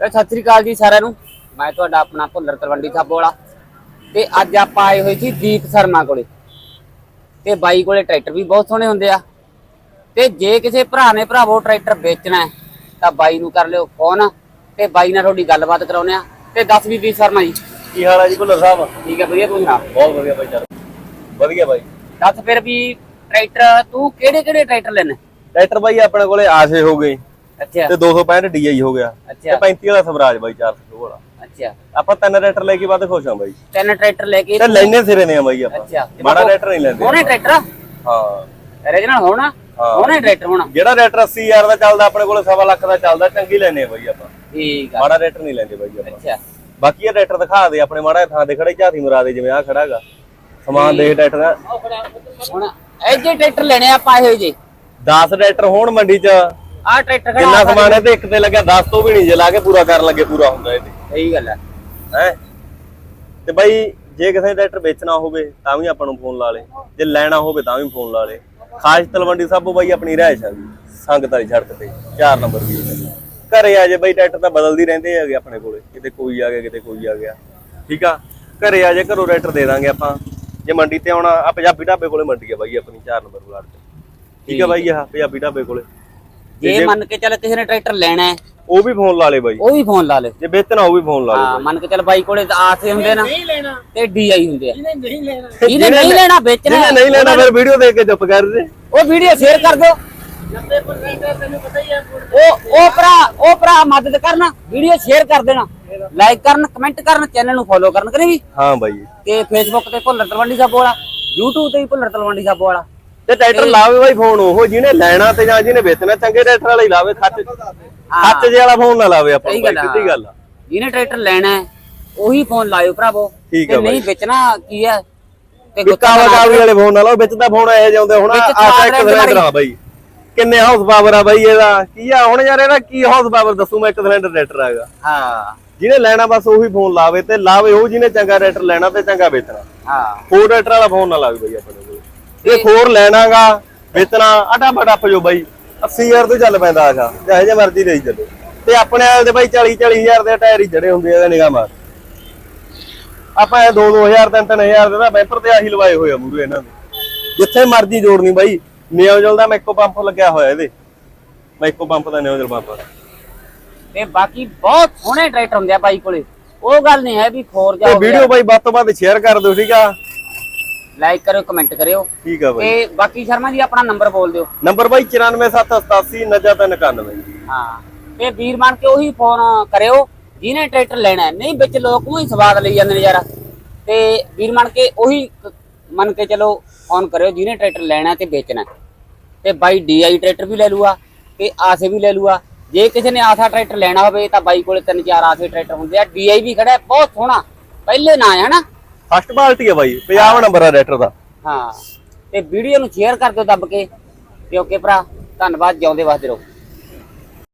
ਸਤਿ ਸ੍ਰੀ ਅਕਾਲ ਜੀ ਸਾਰਿਆਂ ਨੂੰ। ਮੈਂ ਤੁਹਾਡਾ ਆਪਣਾ ਭੁੱਲਰ ਤਲਵੰਡੀ ਸਾਬੋ ਵਾਲਾ ਤੇ ਅੱਜ ਆਪਾਂ ਆਏ ਹੋਏ ਸੀ ਦੀਪ ਸ਼ਰਮਾ ਕੋਲੇ। ਤੇ ਬਾਈ ਕੋਲੇ ਟਰੈਕਟਰ ਵੀ ਬਹੁਤ ਸੋਹਣੇ ਹੁੰਦੇ ਆ। ਤੇ ਜੇ ਕਿਸੇ ਭਰਾ ਨੇ ਭਰਾਵੋ ਟਰੈਕਟਰ ਵੇਚਣਾ ਹੈ ਤਾਂ ਬਾਈ ਨੂੰ ਕਰ ਲਿਓ ਫੋਨ। ਤੇ ਬਾਈ ਨਾਲ ਤੁਹਾਡੀ ਗੱਲਬਾਤ ਕਰਾਉਨੇ ਆ। ਤੇ ਦੱਸ ਵੀ ਦੀਪ ਸ਼ਰਮਾ ਜੀ। ਕੀ ਹਾਲ ਆ ਜੀ ਭੁੱਲਰ ਸਾਹਿਬ? ਠੀਕ ਹੈ ਵਧੀਆ ਤੂੰ ਸੁਣਾ ਬਹੁਤ ਵਧੀਆ ਬਾਈ ਚੱਲ ਵਧੀਆ ਬਾਈ। ਦੱਸ ਫਿਰ ਵੀ ਟਰੈਕਟਰ ਤੂੰ ਕਿਹੜੇ ਕਿਹੜੇ ਟਰੈਕਟਰ ਲੈਣੇ ਟਰੈਕਟਰ ਬਾਈ ਆਪਣੇ ਕੋਲੇ ਆਸ਼ੇ ਹੋ ਗਏ। ਅੱਛਾ। ਤੇ 265 ਡੀਆਈ ਹੋ ਗਿਆ। ਤੇ ਅੱਛਾ 35 ਵਾਲਾ ਸਵਰਾਜ ਬਾਈ 400 ਵਾਲਾ ਅੱਛਾ। ਆਪਾਂ ਤਿੰਨ ਟਰੈਕਟਰ ਲੈ ਕੇ ਵੱਧ ਖੁਸ਼ ਆ ਬਾਈ। ਤਿੰਨ ਟਰੈਕਟਰ ਲੈ ਕੇ ਤੇ ਲੈਨੇ ਸਿਰੇ ਨੇ ਆ ਬਾਈ ਆਪਾਂ। ਅੱਛਾ। ਮਾੜਾ ਟਰੈਕਟਰ ਨਹੀਂ ਲੈਂਦੇ। ਹੋਣੇ ਟਰੈਕਟਰ? ਹਾਂ। ਰੀਜਨਲ ਹੋਣਾ? ਹਾਂ। ਹੋਣੇ ਟਰੈਕਟਰ ਹੋਣਾ? ਜਿਹੜਾ ਟਰੈਕਟਰ 80000 ਦਾ ਚੱਲਦਾ ਆਪਣੇ ਕੋਲੇ ਸਵਾ ਲੱਖ ਦਾ ਚੱਲਦਾ ਚੰਗੀ ਲੈਨੇ ਆ ਬਾਈ ਆਪਾਂ। ਠੀਕ ਆ। ਮਾੜਾ ਟਰੈਕਟਰ ਨਹੀਂ ਲੈਂਦੇ ਬਾਈ ਆਪਾਂ। ਅੱਛਾ। ਬਾਕੀ ਇਹ ਟਰੈਕਟਰ ਦਿਖਾ ਦੇ ਆਪਣੇ ਮਾੜਾ ਥਾਂ ਤੇ ਖੜੇ ਝਾਤੀ ਮਰਾ ਦੇ ਜਿਵੇਂ ਆ ਖੜਾਗਾ ਸਮਾਨ ਦੇ ਟਰੈਕਟਰ ਦਾ। ਹੁਣ। ਇਹ ਜੇ ਟਰੈਕਟਰ ਲੈਣੇ ਆ ਪਾਏ ਹੋਏ ਜੇ 10 ਟਰੈਕਟਰ ਹੋਣ ਮੰਡੀ 'ਚ। ਆ ਟਰੈਕਟਰ ਖੜਾ ਕਿੰਨਾ ਸਮਾਨ ਹੈ ਤੇ ਇੱਕ ਤੇ ਲੱਗਿਆ 10 ਤੋਂ ਵੀ ਨਹੀਂ ਜੇ ਲਾ ਕੇ ਪੂਰਾ ਕਰਨ ਲੱਗੇ ਪੂਰਾ ਹੁੰਦਾ ਇਹਦੇ ਸਹੀ ਗੱਲ ਹੈ। ਹੈ? ਤੇ ਬਾਈ ਜੇ ਕਿਸੇ ਨੇ ਟਰੈਕਟਰ ਵੇਚਣਾ ਹੋਵੇ ਤਾਂ ਵੀ ਆਪਾਂ ਨੂੰ ਫੋਨ ਲਾ ਲੇ। ਜੇ ਲੈਣਾ ਹੋਵੇ ਤਾਂ ਵੀ ਫੋਨ ਲਾ ਲੇ। ਖਾਸ ਤਲਵੰਡੀ ਸਾਹਿਬੋ ਬਾਈ ਆਪਣੀ ਰਹਿਸ਼ ਆ ਸੰਗਤ ਵਾਲੀ ਸੜਕ ਤੇ 4 ਨੰਬਰ ਵੀ ਘਰੇ ਆ ਜੇ ਬਾਈ ਟਰੈਕਟਰ ਤਾਂ ਬਦਲਦੀ ਰਹਿੰਦੇ ਹੈਗੇ ਆਪਣੇ ਕੋਲੇ। ਕਿਤੇ ਕੋਈ ਆ ਗਿਆ ਕਿਤੇ ਕੋਈ ਆ ਗਿਆ। ਠੀਕ ਆ? ਘਰੇ ਆ ਜੇ ਘਰੋਂ ਟਰੈਕਟਰ ਦੇ ਦਾਂਗੇ ਆਪਾਂ। ਜੇ ਮੰਡੀ ਤੇ ਆਉਣਾ ਆ ਪੰਜਾਬੀ ਢਾਬੇ ਕੋਲੇ ਮੰਡੀ ਆ ਬਾਈ ਆਪਣੀ 4 ਨੰਬਰ ਬਲਾਕ ਤੇ। ਠੀਕ ਆ ਬਾਈ ਆ ਪੰਜਾਬੀ ਢਾਬੇ ਕੋਲੇ। ਜੇ ਮੰਨ ਕੇ ਚੱਲ ਕਿਸੇ ਨੇ ਟਰੈਕਟਰ ਲੈਣਾ ਹੈ ਉਹ ਵੀ ਫੋਨ ਲਾ ਲੇ ਬਾਈ। ਉਹ ਵੀ ਫੋਨ ਲਾ ਲੈ। ਜੇ ਵੇਚਣਾ ਉਹ ਵੀ ਫੋਨ ਲਾ ਲੇ ਹਾਂ ਮੰਨ ਕੇ ਚੱਲ ਬਾਈ ਕੋਲੇ ਤਾਂ ਆਸੇ ਹੁੰਦੇ ਨਾ ਨਹੀਂ ਲੈਣਾ। ਤੇ ਡੀਆਈ ਹੁੰਦੇ ਆ। ਇਹਨੇ ਨਹੀਂ ਲੈਣਾ। ਜਿਹਨੇ ਨਹੀਂ ਲੈਣਾ ਵੇਚਣਾ ਨਹੀਂ ਲੈਣਾ ਫਿਰ ਵੀਡੀਓ ਦੇਖ ਕੇ ਚੁੱਪ ਕਰ ਦੇ। ਉਹ ਵੀਡੀਓ ਸ਼ੇਅਰ ਕਰ ਦਿਓ। 90% ਤੈਨੂੰ ਪਤਾ ਹੀ ਆ ਉਹ ਉਹ ਭਰਾ ਉਹ ਭਰਾ ਮਦਦ ਕਰਨ ਵੀਡੀਓ ਸ਼ੇਅਰ ਕਰ ਦੇਣਾ। ਲਾਈਕ ਕਰਨ ਕਮੈਂਟ ਕਰਨ ਚੈਨਲ ਨੂੰ ਫੋਲੋ ਕਰਨ ਕਰੇ ਵੀ? ਹਾਂ ਬਾਈ। ਤੇ ਫੇਸਬੁੱਕ ਤੇ ਭੁੱਲਰ ਤਲਵੰਡੀ ਸਾਬੋ ਵਾਲਾ YouTube ਤੇ ਵੀ ਭੁੱਲਰ ਤਲਵੰਡੀ ਸਾਬੋ ਵਾਲਾ। ਤੇ ਟਰੈਕਟਰ ਲਾਵੇ ਬਾਈ ਫੋਨ ਉਹ ਜਿਹਨੇ ਲੈਣਾ ਤੇ ਜਾਂ ਜਿਹਨੇ ਵੇਚਣਾ ਚੰਗੇ ਟਰੈਕਟਰ ਵਾਲਾ ਹੀ ਲਾਵੇ ਖੱਚ ਖੱਚ ਜੇ ਵਾਲਾ ਫੋਨ ਨਾ ਲਾਵੇ ਆਪਾਂ। ਸਿੱਧੀ ਗੱਲ ਆ। ਜਿਹਨੇ ਟਰੈਕਟਰ ਲੈਣਾ ਹੈ ਉਹੀ ਫੋਨ ਲਾਇਓ ਭਰਾਵੋ। ਤੇ। ਨਹੀਂ ਵੇਚਣਾ ਕੀ ਹੈ? ਤੇ ਗੁੱਤਾ ਗੁੱਤਾ ਨਾ ਵਗਾਵੀ ਵਾਲੇ ਫੋਨ ਨਾਲ ਵਿੱਚ ਤਾਂ ਫੋਨ ਇਹ ਜਾਂਦੇ ਹੁਣ ਚਾਰ ਇੱਕ ਸਿਲੰਡਰ ਆ ਬਾਈ। ਕਿੰਨੇ ਹਾਊਸ ਪਾਵਰ ਆ ਬਾਈ ਇਹਦਾ? ਕੀ ਆ ਹੁਣ ਯਾਰ ਇਹਦਾ ਕੀ ਹਾਊਸ ਪਾਵਰ ਦੱਸੂ ਮੈਂ ਇੱਕ ਸਿਲੰਡਰ ਟਰੈਕਟਰ ਆਗਾ ਹਾਂ। ਜਿਹਨੇ ਲੈਣਾ ਬਸ ਉਹੀ ਫੋਨ ਲਾਵੇ ਤੇ ਲਾਵੇ ਉਹ ਜਿਹਨੇ ਚੰਗਾ ਟਰੈਕਟਰ ਲੈਣਾ ਤੇ ਚੰਗਾ ਵੇਚਣਾ। ਹਾਂ। ਫੋਰ ਟਰੈਕਟਰ ਵਾਲਾ ਫੋਨ ਨਾ ਲਾਵੇ ਬਾਈ ਆਪਣੇ ਜੇ ਖੋਰ ਲੈਣਾਗਾ ਵੇਚਣਾ ਅਟਾ ਬੜਾ ਜੋ ਬਾਈ। 80000 ਤੋਂ ਚੱਲ ਪੈਂਦਾ ਆਸ਼ਾ ਜਿਹੇ ਜੇ ਮਰਜ਼ੀ ਦੇਈ ਚੱਲੋ। ਤੇ ਆਪਣੇ ਵਾਲੇ ਦੇ ਬਾਈ 40 40000 ਦੇ ਟਾਇਰ ਹੀ ਜੜੇ ਹੁੰਦੇ ਆ ਨਿਗਾਹ। ਮਾਰ ਆਪਾਂ ਇਹ 2 2000 3 3000 ਦੇ ਤਾਂ ਬੈਂਪਰ ਤੇ ਆਹੀ ਲਵਾਏ ਹੋਏ ਆ ਮੂਰੇ ਇਹਨਾਂ ਦੇ। ਜਿੱਥੇ ਮਰਜ਼ੀ ਜੋੜਨੀ ਬਾਈ। ਨਿਓਜਲ ਦਾ ਮੈਕੋ ਪੰਪ ਲੱਗਿਆ ਹੋਇਆ ਇਹਦੇ। ਮੈਕੋ ਪੰਪ ਦਾ ਨਿਓਜਲ ਪੰਪ ਤੇ ਬਾਕੀ ਬਹੁਤ ਸੋਹਣੇ ਟਰੈਕਟਰ ਹੁੰਦੇ ਆ ਬਾਈ ਕੋਲੇ। ਉਹ ਗੱਲ ਨਹੀਂ ਹੈ ਵੀ ਖੋਰ ਜਾਓ ਵੀਡੀਓ ਬਾਈ ਵੱਧ ਤੋਂ ਵੱਧ ਸ਼ੇਅਰ ਕਰ ਦਿਓ ਠੀਕ ਆ? ਲਾਈਕ ਕਰਿਓ ਕਮੈਂਟ ਕਰਿਓ। ਠੀਕ ਆ ਬਾਈ। ਤੇ ਬਾਕੀ ਸ਼ਰਮਾ ਜੀ ਆਪਣਾ ਨੰਬਰ ਬੋਲ ਦਿਓ। ਨੰਬਰ ਬਾਈ 94787 90391 ਹਾਂ ਤੇ ਵੀਰ ਬਣ ਕੇ ਉਹੀ ਫੋਨ ਕਰਿਓ ਜਿਹਨੇ ਟਰੈਕਟਰ ਲੈਣਾ ਹੈ। ਨਹੀਂ ਵਿੱਚ ਲੋਕ ਉਹੀ ਸਵਾਦ ਲਈ ਜਾਂਦੇ ਨੇ ਯਾਰ। ਤੇ ਵੀਰ ਬਣ ਕੇ ਉਹੀ ਮੰਨ ਕੇ ਚਲੋ ਫੋਨ ਕਰਿਓ ਜਿਹਨੇ ਟਰੈਕਟਰ ਲੈਣਾ ਤੇ ਵੇਚਣਾ। ਤੇ ਬਾਈ ਡੀਆਈ ਟਰੈਕਟਰ ਵੀ ਲੈ ਲੂਗਾ ਤੇ ਆਸੇ ਵੀ ਲੈ ਲੂਗਾ। ਜੇ ਕਿਸੇ ਨੇ ਆਸਾ ਟਰੈਕਟਰ ਲੈਣਾ ਹੋਵੇ ਤਾਂ ਬਾਈ ਕੋਲੇ ਤਿੰਨ ਚਾਰ ਆਸੇ ਟਰੈਕਟਰ ਹੁੰਦੇ ਆ। ਡੀਆਈ ਵੀ ਖੜਾ ਬਹੁਤ ਸੋਹਣਾ। ਪਹਿਲੇ ਨਾਂ ਹੈ ਹਨਾ ਫਸਟ ਪਾਰਟੀ ਆ ਬਾਈ 50 ਨੰਬਰ ਆ ਰੈਟਰ ਦਾ। ਹਾਂ ਤੇ ਵੀਡੀਓ ਨੂੰ ਸ਼ੇਅਰ ਕਰ ਦਿਓ ਦੱਬ ਕੇ। ਤੇ ਓਕੇ ਭਰਾ, ਧੰਨਵਾਦ, ਜਿਉਂਦੇ ਵਾਸਤੇ ਰਹੋ।